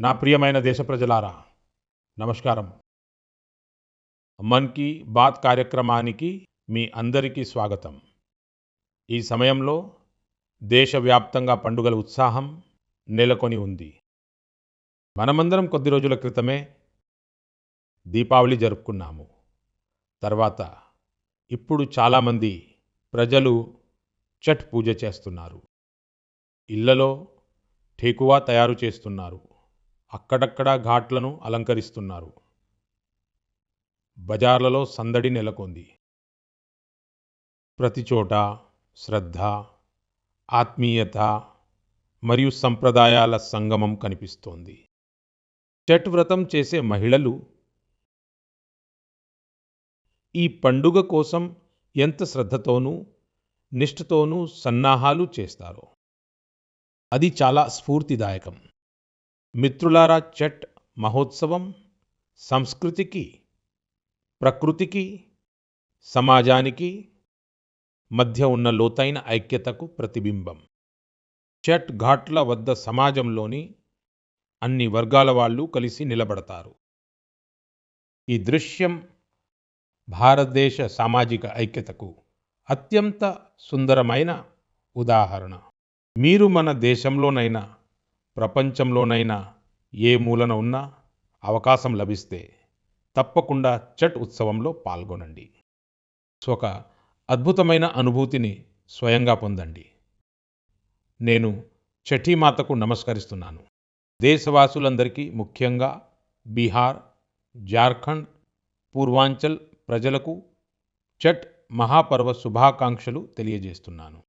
నా ప్రియమైన దేశ ప్రజలారా నమస్కారం. మన్ కీ బాత్ కార్యక్రమానికి మీ అందరికీ స్వాగతం. ఈ సమయంలో దేశవ్యాప్తంగా పండుగల ఉత్సాహం నెలకొని ఉంది. మనమందరం కొద్ది రోజుల క్రితమే దీపావళి జరుపుకున్నాము. తర్వాత ఇప్పుడు చాలామంది ప్రజలు ఛట్ పూజ చేస్తున్నారు. ఇళ్ళలో ఠేకువా తయారు చేస్తున్నారు. అక్కడక్కడ ఘాట్లను అలంకరిస్తున్నారు. బజార్లలో సందడి నెలకొంది. ప్రతి చోట శ్రద్ధ ఆత్మీయత మరియు సంప్రదాయాల సంగమం కనిపిస్తోంది. చట్ వ్రతం చేసే మహిళలు ఈ పండుగ కోసం ఎంత శ్రద్ధతోనూ నిష్ఠతోనూ సన్నాహాలు చేస్తారో. అది చాలా స్ఫూర్తిదాయకం. మిత్రులారా చట్ మహోత్సవం సంస్కృతికి ప్రకృతికి సమాజానికి మధ్య ఉన్న లోతైన ఐక్యతకు ప్రతిబింబం. చట్ ఘాట్ల వద్ద సమాజంలోని అన్ని వర్గాల వాళ్ళు కలిసి నిలబడతారు. ఈ దృశ్యం భారతదేశ సామాజిక ఐక్యతకు అత్యంత సుందరమైన ఉదాహరణ. మీరు మన దేశంలోనైనా ప్రపంచంలోనైనా ఏ మూలన ఉన్నా అవకాశం లభిస్తే తప్పకుండా ఛట్ ఉత్సవంలో పాల్గొనండి. ఒక అద్భుతమైన అనుభూతిని స్వయంగా పొందండి. నేను ఛఠీమాతకు నమస్కరిస్తున్నాను. దేశవాసులందరికీ ముఖ్యంగా బీహార్ జార్ఖండ్ పూర్వాంచల్ ప్రజలకు ఛట్ మహాపర్వ శుభాకాంక్షలు తెలియజేస్తున్నాను.